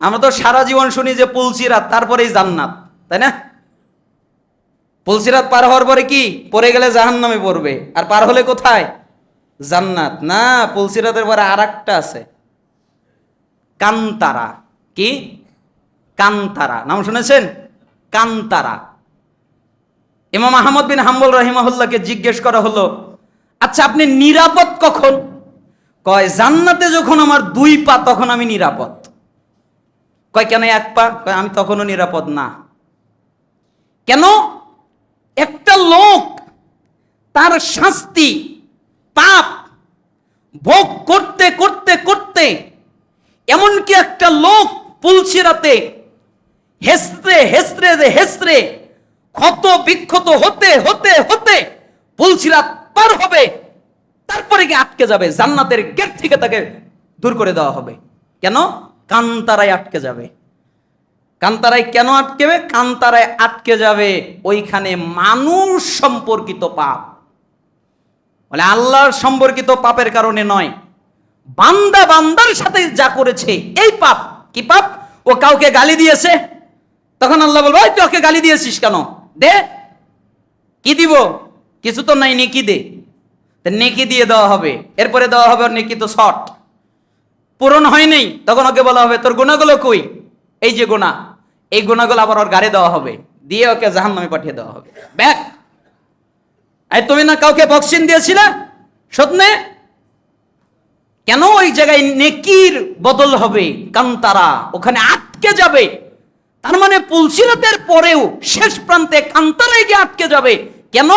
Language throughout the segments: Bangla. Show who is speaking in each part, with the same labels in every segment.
Speaker 1: আমরা তো সারা জীবন শুনি যে পুলসিরাত, তারপরেই জান্নাত, তাই না? পুলসিরাত পার হওয়ার পরে কি? পড়ে গেলে জাহান্নামে পড়বে। আর পার হলে কোথায়? জান্নাত। না, পুলসিরাতের পরে আর একটা আছে। কান্তারা। কি? কান্তারা। নাম শুনেছেন? কান্তারা। ইমাম আহমদ বিন হাম্বল রহিমাহুল্লাহকে জিজ্ঞেস করা হলো আচ্ছা আপনি নিরাপদ কখন? কয়, জান্নাতে যখন আমার দুই পা, তখন আমি নিরাপদ। কয়, কেন এক পা? কয়, আমি তখনও নিরাপদ না। কেন? একটা লোক তার শাস্তি, পাপ ভোগ করতে করতে করতে এমনকি একটা লোক পুলসিরাতে হেসরে হেসরে হেসরে ক্ষত বিক্ষত হতে হতে হতে পুলসিরাত পার হবে। তারপরে গিয়ে আটকে যাবে, জান্নাতের গেট থেকে তাকে দূর করে দেওয়া হবে। কেন? কান্তারায় আটকে যাবে। কান্তারায় কেন আটকেবে? কান্তারায় আটকে যাবে ওইখানে মানুষ সম্পর্কিত পাপ। বলে আল্লাহর সম্পর্কিত পাপের কারণে নয়। বান্দা বান্দার সাথে যা করেছে, এই পাপ কি পাপ? ও কাউকে গালি দিয়েছে? তখন আল্লাহ বলব "ওই তুই ওকে গালি দিয়েছিস কেন? দে। কি দিব? কিছু তো নাই, নেকি দে। নেকি দিয়ে দেওয়া হবে। এরপরে দেওয়া হবে নেকি তো শর্ট পূরণ হয়নি, তখন ওকে বলা হবে, তোর গুণাগুলো কই? এই যে গুণা, এই গুণাগুলো আবার ওর গাড়ি দেওয়া হবে, দিয়ে ওকে জাহান নামে পাঠিয়ে দেওয়া হবে। ব্যাক। এই তুমি না কাউকে বক্সিন দিয়েছিলে? সত্যি কেন ওই জায়গায় নেকির বদল হবে? কান্তারা ওখানে আটকে যাবে। তার মানে পুলসিরাতের পরেও শেষ প্রান্তে কান্তারায় গিয়ে আটকে যাবে। কেন?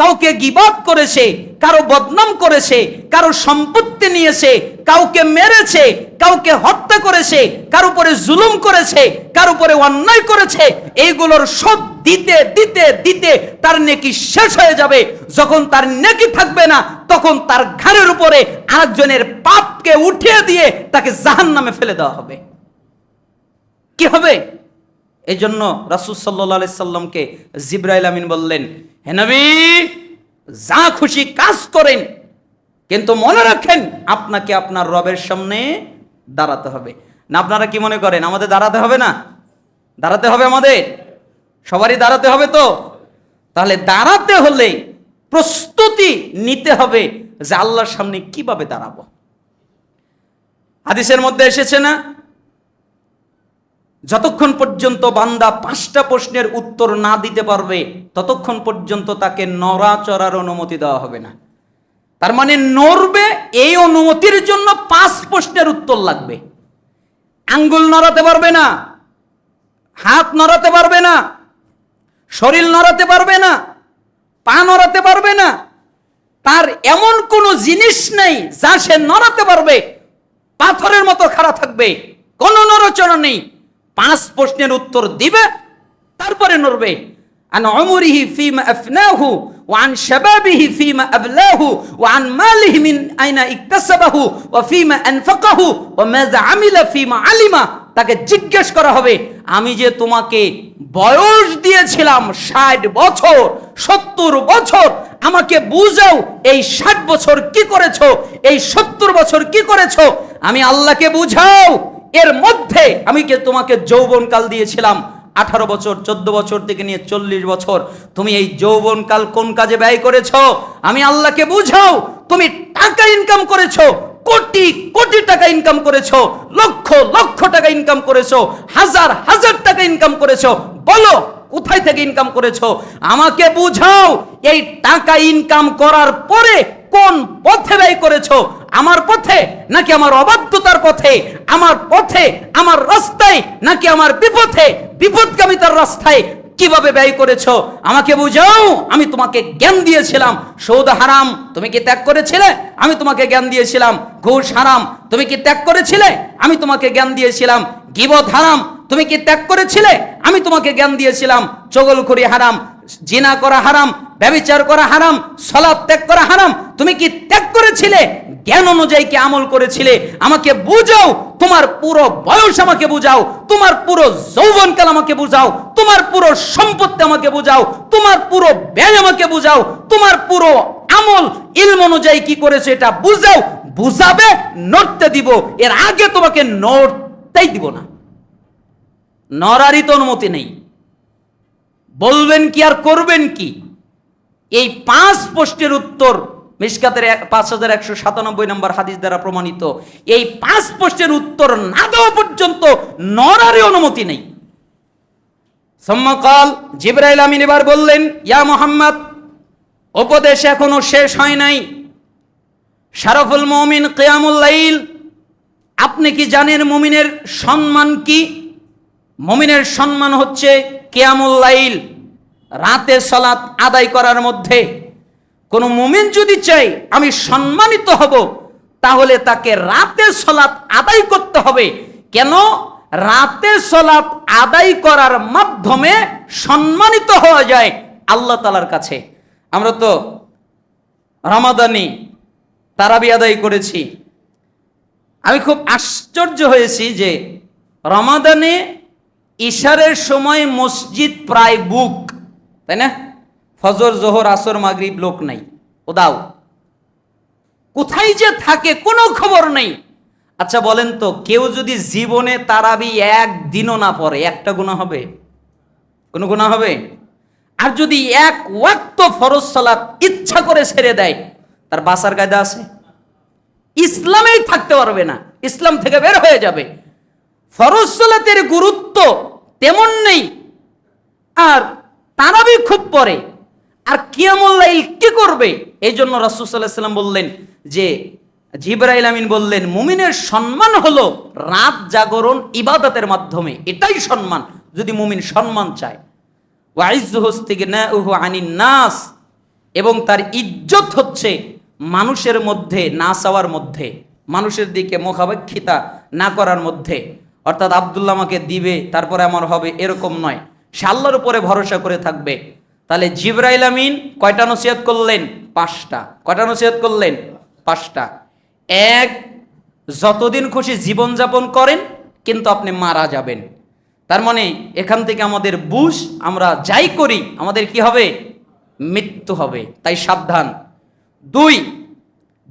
Speaker 1: কাউকে গিবাদ করেছে, কারও বদনাম করেছে, কারও সম্পত্তি নিয়েছে কাউকে মেরেছে, কাউকে হত্যা করেছে, কার উপরে জুলুম করেছে, কার উপরে অন্যায় করেছে, এইগুলোর সব দিতে দিতে দিতে তার নেকি শেষ হয়ে যাবে। যখন তার নেকি থাকবে না, তখন তার ঘাড়ের উপরে আরেকজনের পাপকে উঠিয়ে দিয়ে তাকে জাহান নামে ফেলে দেওয়া হবে। কি হবে? এই জন্য রাসুল সাল্লাহ সাল্লামকে জিব্রাইল আমিন বললেন, হে নবী, যা খুশি কাজ করেন কিন্তু মনে রাখেন, আপনাকে আপনার রবের সামনে দাঁড়াতে হবে। না, আপনারা কি মনে করেন, আমাদের দাঁড়াতে হবে না? দাঁড়াতে হবে আমাদের? সবারই দাঁড়াতে হবে তো? তাহলে দাঁড়াতে হলে প্রস্তুতি নিতে হবে যে আল্লাহর সামনে কীভাবে দাঁড়াবো। হাদিসের মধ্যে এসেছে না? যতক্ষণ পর্যন্ত বান্দা পাঁচটা প্রশ্নের উত্তর না দিতে পারবে, ততক্ষণ পর্যন্ত তাকে নড়াচড়ার অনুমতি দেওয়া হবে না। তার মানে নড়বে এই অনুমতির জন্য পাঁচ প্রশ্নের উত্তর লাগবে। আঙ্গুল নড়াতে পারবে না, হাত নড়াতে পারবে না, শরীর নড়াতে পারবে না, পা নড়াতে পারবে না, তার এমন কোনো জিনিস নেই যা সে নড়াতে পারবে। পাথরের মতো খাড়া থাকবে, কোনো নড়চড়া নেই। পাঁচ প্রশ্নের উত্তর দিবে, তারপরে নড়বে। আন অমরিহি ফিম আফনাহু وعن شبابه فيما أبلاه وعن ماله من أين اكتسبه وفيما أنفقه وماذا عمل فيما علم তাকে জিজ্ঞেস করা হবে আমি যে তোমাকে বয়স দিয়েছিলাম ষাট বছর সত্তর বছর আমাকে বুঝাও এই ষাট বছর কি করেছো এই সত্তর বছর কি করেছো আমি আল্লাহকে বুঝাও এর মধ্যে আমি কে তোমাকে যৌবনকাল দিয়েছিলাম আঠারো বছর, চোদ্দ বছর থেকে নিয়ে চল্লিশ বছর তুমি এই যৌবনকাল কোন কাজে ব্যয় করেছ? আমি আল্লাহকে বুঝাও, তুমি টাকা ইনকাম করেছ, কোটি কোটি টাকা ইনকাম করেছ, লক্ষ লক্ষ টাকা ইনকাম করেছ, হাজার হাজার টাকা ইনকাম করেছ, বলো, কোথায় থেকে ইনকাম করেছ? আমাকে বুঝাও, এই টাকা ইনকাম করার পরে কোন পথে ব্যয় করেছ? আমার পথে নাকি আমার অবাধ্যতার পথে, আমার পথে, আমার রাস্তায় নাকি আমার বিপথে বিপদগামিতার রাস্তায় কীভাবে ব্যয় করেছ? আমাকে বুঝাও, আমি তোমাকে জ্ঞান দিয়েছিলাম। সৌদ হারাম, তুমি কি ত্যাগ করেছিলে? আমি তোমাকে জ্ঞান দিয়েছিলাম। ঘুষ হারাম, তুমি কি ত্যাগ করেছিলে? আমি তোমাকে জ্ঞান দিয়েছিলাম। গিবত হারাম, তুমি কি ত্যাগ করেছিলে? আমি তোমাকে জ্ঞান দিয়েছিলাম। চগলখড়ি হারাম, জিনা করা হারাম, ব্যবিচার করা হারাম সলাপ ত্যাগ করা হারাম, তুমি কি ত্যাগ করেছিলে? জ্ঞান অনুযায়ী কি আমল করেছিলে? আমাকে বুঝাও। তোমার পুরো বয়স আমাকে বুঝাও। তোমার পুরো যৌবনকাল আমাকে বুঝাও। তোমার পুরো সম্পত্তি আমাকে বুঝাও। তোমার পুরো ব্যয় আমাকে বুঝাও। তোমার পুরো আমল, ইলম অনুযায়ী কি করেছে এটা বুঝাও। বুঝাবে, নড়তে দিব। এর আগে তোমাকে নড়তেই দিব না। নরারই তো অনুমতি নেই। বলবেন কি আর করবেন কি? এই পাঁচ প্রশ্নের উত্তর মিসকাতের পাঁচ হাজার একশো সাতানব্বই নম্বর হাদিস দ্বারা প্রমাণিত। এই পাঁচ প্রশ্নের উত্তর না দেওয়া পর্যন্ত নরারই অনুমতি নেই। সম্মকাল জিব্রাইল আমিন এবার বললেন, ইয়া মোহাম্মদ, উপদেশ এখনও শেষ হয় নাই। শারফুল মমিন কেয়ামুল্লাইল আপনি কি জানেন মুমিনের সম্মান কি? মুমিনের সম্মান হচ্ছে কেয়ামুল্লাইল রাতে সলাৎ আদায় করার মধ্যে। কোন মুমিন যদি চাই আমি সম্মানিত হব, তাহলে তাকে রাতে সলাপ আদায় করতে হবে। কেন? রাতে সলাপ আদায় করার মাধ্যমে সম্মানিত হওয়া যায় আল্লাহ তালার কাছে। আমরা তো রমাদানি তারাবি আদায় করেছি। আমি খুব আশ্চর্য হয়েছি যে রমাদানে ইশারের সময় মসজিদ প্রায় বুক, তাই না? ফজর, জোহর, আসর, মাগরিব লোক নাই। ওদাও কোথায় যে থাকে কোনো খবর নেই। আচ্ছা বলেন তো, কেউ যদি জীবনে তারাবি একদিনও না পড়ে, একটা গুণা হবে? কোনো গুণা হবে? আর যদি এক ওয়াক্ত ফরজ সালাত ইচ্ছা করে ছেড়ে দেয়, তার বাসার কায়দা আছে? ইসলামেই থাকতে পারবে না, ইসলাম থেকে বের হয়ে যাবে। ফরজ সালাতের গুরুত্ব তেমন নেই। আর তারাবি খুব পরে আর কিয়ামুল্লাইল কি করবে? এই জন্য রাসুসাল্লাহ সাল্লাম বললেন যে, জিব্রাইল আমিন বললেন, মুমিনের সম্মান হলো রাত জাগরণ ইবাদতের মাধ্যমে। এটাই সম্মান, যদি মুমিন সম্মান চায়। আনিন নাস, এবং তার ইজ্জত হচ্ছে মানুষের মধ্যে না চাওয়ার মধ্যে, মানুষের দিকে মুখাপেক্ষিতা না করার মধ্যে। অর্থাৎ আবদুল্লাহ আমাকে দিবে, তারপরে আমার হবে এরকম নয়। সে আল্লাহর উপরে ভরসা করে থাকবে। তাহলে জিব্রাইল আমিন কয়টা নসিহত করলেন? পাঁচটা। কয়টা নসিহত করলেন? পাঁচটা। এক, যতদিন খুশি জীবনযাপন করেন, কিন্তু আপনি মারা যাবেন। তার মানে এখান থেকে আমাদের বুঝ, আমরা যাই করি, আমাদের কি হবে? মৃত্যু হবে। তাই সাবধান। দুই,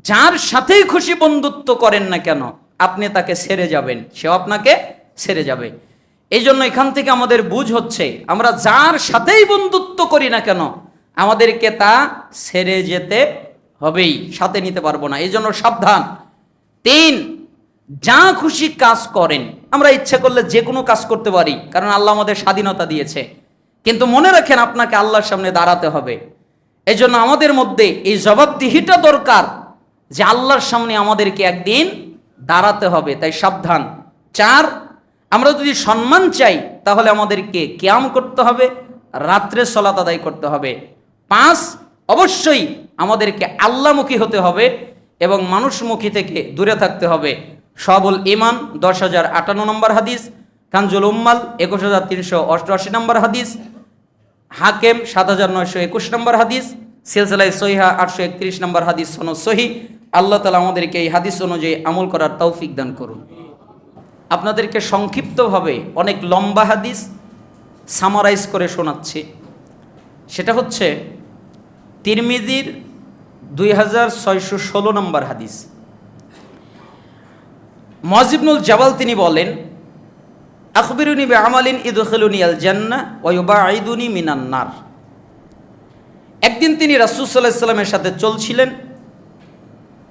Speaker 1: যার সাথেই খুশি বন্ধুত্ব করেন না কেন, আপনি তাকে ছেড়ে যাবেন। সেও আপনাকে ছেড়ে যাবে। এই জন্য এখান থেকে আমাদের বুঝ হচ্ছে, আমরা যার সাথেই বন্ধুত্ব করি না কেন, আমাদেরকে তা ছেড়ে যেতে হবেই, সাথে নিতে পারব না। এই জন্য সাবধান। তিন, যা খুশি কাজ করেন। আমরা ইচ্ছা করলে যে কোনো কাজ করতে পারি, কারণ আল্লাহ আমাদের স্বাধীনতা দিয়েছে। কিন্তু মনে রাখেন আপনাকে আল্লাহর সামনে দাঁড়াতে হবে। এই জন্য আমাদের মধ্যে এই জবাবদিহিটা দরকার যে আল্লাহর সামনে আমাদেরকে একদিন দাঁড়াতে হবে, তাই সাবধান। চার আমরা যদি সম্মান চাই, তাহলে আমাদেরকে ক্যাম করতে হবে, রাত্রে সলাত আদায় করতে হবে। পাঁচ, অবশ্যই আমাদেরকে আল্লামুখী হতে হবে এবং মানুষমুখী থেকে দূরে থাকতে হবে। সবল ইমান দশ হাজার আটান্ন নম্বর হাদিস কাঞ্জুল উম্মাল, একুশ হাজার তিনশো অষ্টআশি নম্বর হাদিস, হাকেম, সাত হাজার নয়শো একুশ নম্বর হাদিস সিলসিলাই সহিহা, আটশো একত্রিশ নম্বর হাদিস সোনো সহি। আল্লাহ তালা আমাদেরকে এই হাদিস অনুযায়ী আমল করার তৌফিক দান করুন। আপনাদেরকে সংক্ষিপ্তভাবে অনেক লম্বা হাদিস সামারাইজ করে শোনাচ্ছি। সেটা হচ্ছে তিরমিজির দুই হাজার ছয়শো ষোলো নম্বর হাদিস। মজিবনুল জাবাল তিনি বলেন, আখবিরুনি বে আমালিন ইদুখেলুনি আল জান্না ওয়ুবা আইদুনি মিনান্নার একদিন তিনি রাসুসাল্লাহ সাল্লামের সাথে চলছিলেন।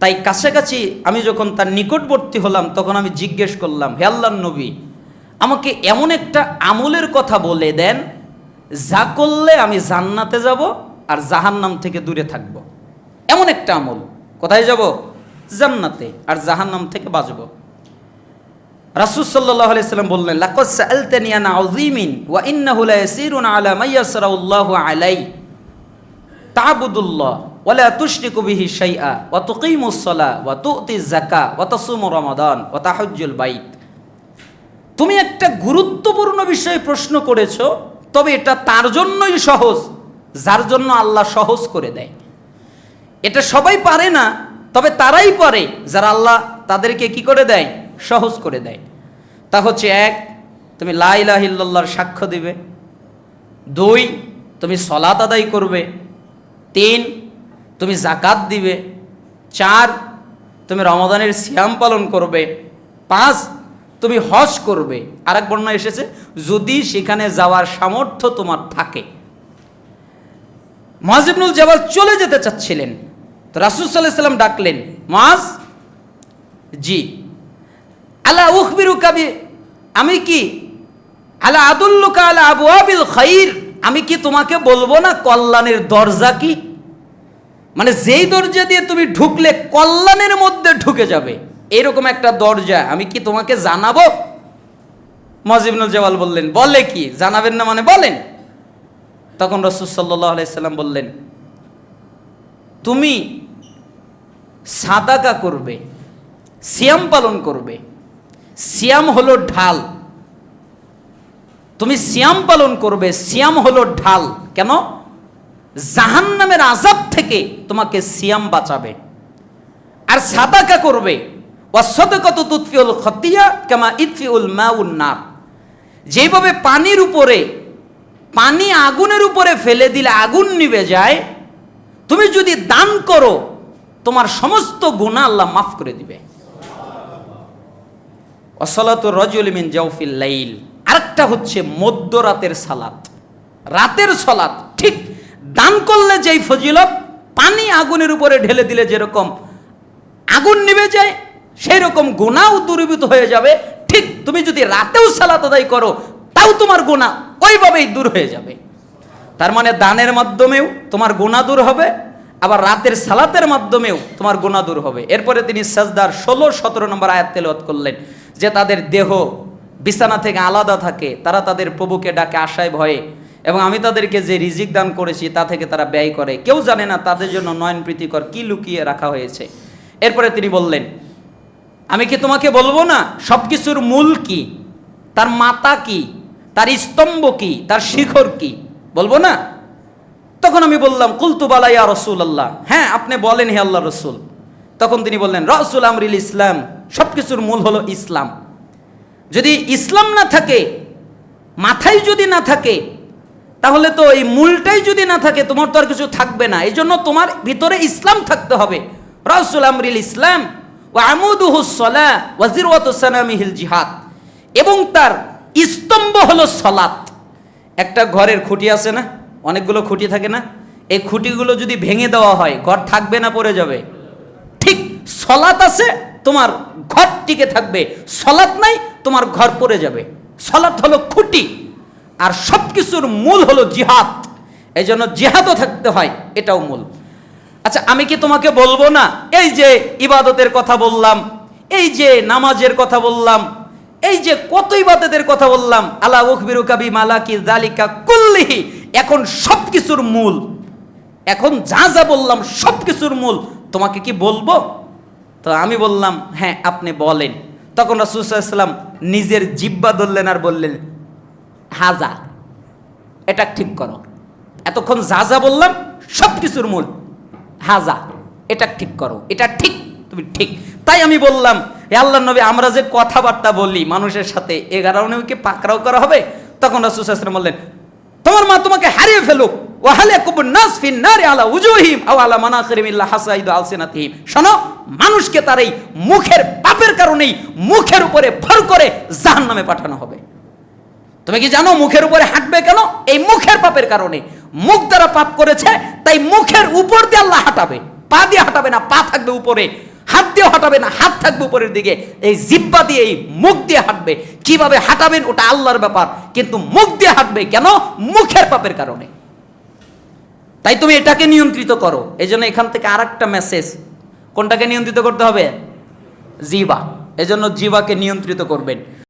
Speaker 1: তাই কাছাকাছি আমি যখন তার নিকটবর্তী হলাম, তখন আমি জিজ্ঞেস করলাম, হে আল্লাহ নবী, আমাকে এমন একটা আমলের কথা বলে দেন, যা করলে আমি জান্নাতে যাব আর জাহান্নাম থেকে দূরে থাকব। এমন একটা আমল। কোথায় যাব? জান্নাতে, আর জাহান্নাম থেকে বাঁচব। রাসূল সাল্লাল্লাহু আলাইহি সাল্লাম বললেন আন আযীমিন ওয়া ইন্নাহু লা ইয়াসিরুন আলা মাইয়াসরাউল্লাহু আলাই তাবুদুল্লাহ। ওয়ালা তুশরিকু বিহি শাইআ ওয়া তুকিমুস ওয়া তু'তিজ যাকা ওয়া তাসুমু রমাদান ওয়া তাহাজ্জুল বাইত। তুমি একটা গুরুত্বপূর্ণ বিষয়ে প্রশ্ন করেছ, তবে এটা তার জন্যই সহজ, যার জন্য আল্লাহ সহজ করে দেয়। এটা সবাই পারে না, তবে তারাই পারে, যারা আল্লাহ তাদেরকে কি করে দেয়? সহজ করে দেয়। তা হচ্ছে এক, তুমি লাইলাহিল্লাহর সাক্ষ্য দিবে। দুই, তুমি সলাত আদায় করবে। তিন তুমি জাকাত দিবে। চার, তুমি রমাদানের সিয়াম পালন করবে। পাঁচ, তুমি হজ করবে। আরেক বর্ণনা এসেছে, যদি সেখানে যাওয়ার সামর্থ্য তোমার থাকে। মহাজিবনুল জবাল চলে যেতে চাচ্ছিলেন। তো রাসুল সাল্লাহ সাল্লাম ডাকলেন মাজ জি। আল্লাহ উখবিরু কাবি আমি কি? আলা আদুল্লুকা আলা আবু আবিল খাইর? আমি কি তোমাকে বলব না কল্যাণের দরজা কি? মানে যেই দরজা দিয়ে তুমি ঢুকলে কল্যাণের মধ্যে ঢুকে যাবে, এরকম একটা দরজা, আমি কি তোমাকে জানাব? মজিবনুল জওয়াল বললেন, বলে কি? জানাবেন না মানে বলেন। তখন রসুল আলাইসাল্লাম বললেন, তুমি সাদাকা করবে, সিয়াম পালন করবে, সিয়াম হলো ঢাল। তুমি সিয়াম পালন করবে, সিয়াম হলো ঢাল। কেন? জাহান্নামের আজাব থেকে তোমাকে সিয়াম বাঁচাবে। আর সাদাকা করবে অসদকত তুৎফিউল খতিয়া কেমা ইতফিউল মাউন নার। যেভাবে পানির উপরে, পানি আগুনের উপরে ফেলে দিলে আগুন নিভে যায়, তুমি যদি দান করো, তোমার সমস্ত গুণা আল্লাহ মাফ করে দিবে। অসলাত রজুল মিন জাউফিল লাইল। আরেকটা হচ্ছে মধ্যরাতের সালাত। রাতের সলাত। দান করলে যেই ফজিলত, পানি আগুনের উপরে ঢেলে দিলে যেরকম আগুন নিভে যায় সেই রকম গুণাও দূরীভূত হয়ে যাবে। ঠিক তুমি যদি রাতেও সালাত আদায় করো, তাও তোমার গুণা ওইভাবেই দূর হয়ে যাবে। তার মানে দানের মাধ্যমেও তোমার গুণা দূর হবে, আবার রাতের সালাতের মাধ্যমেও তোমার গুণা দূর হবে। এরপরে তিনি সাজদার ষোলো, সতেরো নম্বর আয়াত তেলাওয়াত করলেন, যে তাদের দেহ বিছানা থেকে আলাদা থাকে, তারা তাদের প্রভুকে ডাকে আশায় ভয়ে এবং আমি তাদেরকে যে রিজিক দান করেছি তা থেকে তারা ব্যয় করে। কেউ জানে না তাদের জন্য নয়ন প্রীতিকর কি লুকিয়ে রাখা হয়েছে। এরপরে তিনি বললেন, আমি কি তোমাকে বলব না? সব কিছুর মূল কি? তার মাতা কি? তার স্তম্ভ কি? তার শিখর কি? বলব না? তখন আমি বললাম, কুলতু বালাইয়া রসুল আল্লাহ হ্যাঁ আপনি বলেন হে আল্লাহ রসুল। তখন তিনি বললেন, রসুল আমরিল ইসলাম সব কিছুর মূল হলো ইসলাম। যদি ইসলাম না থাকে, মাথায় যদি না থাকে তাহলে তো এই মূলটাই যদি না থাকে, তোমার তো আর কিছু থাকবে না। এই জন্য তোমার ভিতরে ইসলাম থাকতে হবে। রসুল আমরিল ইসলাম ও আমুদুহুসলা ওয়াজির ওয়াতসানামিহিল জিহাদ। এবং তার স্তম্ভ হলো সলাত একটা ঘরের খুঁটি আছে না? অনেকগুলো খুঁটি থাকে না? এই খুঁটিগুলো যদি ভেঙে দেওয়া হয়, ঘর থাকবে না, পড়ে যাবে? ঠিক সলাত আছে, তোমার ঘর টিকে থাকবে। সলাত নাই, তোমার ঘর পড়ে যাবে। সলাত হলো খুঁটি। আর সব কিছুর মূল হলো জিহাদ। এই জন্য জিহাদও থাকতে হয়, এটাও মূল। আচ্ছা আমি কি তোমাকে বলব না? এই যে ইবাদতের কথা বললাম, এই যে নামাজের কথা বললাম, এই যে কত ইবাদতের কথা বললাম, আলা উখবিরু কাবি মালাকি জালিকা কুল্লিহি, এখন সব কিছুর মূল। এখন যা যা বললাম সব কিছুর মূল। তোমাকে কি বলব? তো আমি বললাম হ্যাঁ আপনি বলেন। তখন রাসুসাল্লাম নিজের জিব্বা ধরলেন আর বললেন হাজা, এটা ঠিক করো। এতক্ষণ যা যা বললাম সব কিছুর মূল। হাজা, এটা ঠিক করো। এটা ঠিক, তুমি ঠিক। তাই আমি বললাম আল্লাহ নবী, আমরা যে কথাবার্তা বলি মানুষের সাথে, এ কারণে কি পাকড়াও করা হবে? তখন রাসুসাল্লাম বললেন, তোমার মা তোমাকে হারিয়ে ফেলুক। ওয়াহালে কুবুন নাস ফিন নারে আলা উজুহিম আও আলা শোনো, মানুষকে তার এই মুখের পাপের কারণেই মুখের উপরে ভর করে জাহান্নামে পাঠানো হবে। তুমি কি জানো মুখের উপরে হাঁটবে কেন? এই মুখের পাপের কারণে। মুখ দ্বারা পাপ করেছে, তাই মুখের উপর দিয়ে আল্লাহ হাঁটাবে। পা দিয়ে হাঁটাবে না, পা থাকবে উপরে। হাত দিয়ে হাঁটাবে না, হাত থাকবে উপরের দিকে। এই জিব্বা দিয়ে এই মুখ দিয়ে হাঁটবে। কীভাবে হাঁটাবেন ওটা আল্লাহর ব্যাপার, কিন্তু মুখ দিয়ে হাঁটবে কেন? মুখের পাপের কারণে। তাই তুমি এটাকে নিয়ন্ত্রিত করো। এই জন্য এখান থেকে আর একটা মেসেজ কোনটাকে নিয়ন্ত্রিত করতে হবে? জিবা এজন্য জিবাকে নিয়ন্ত্রিত করবেন।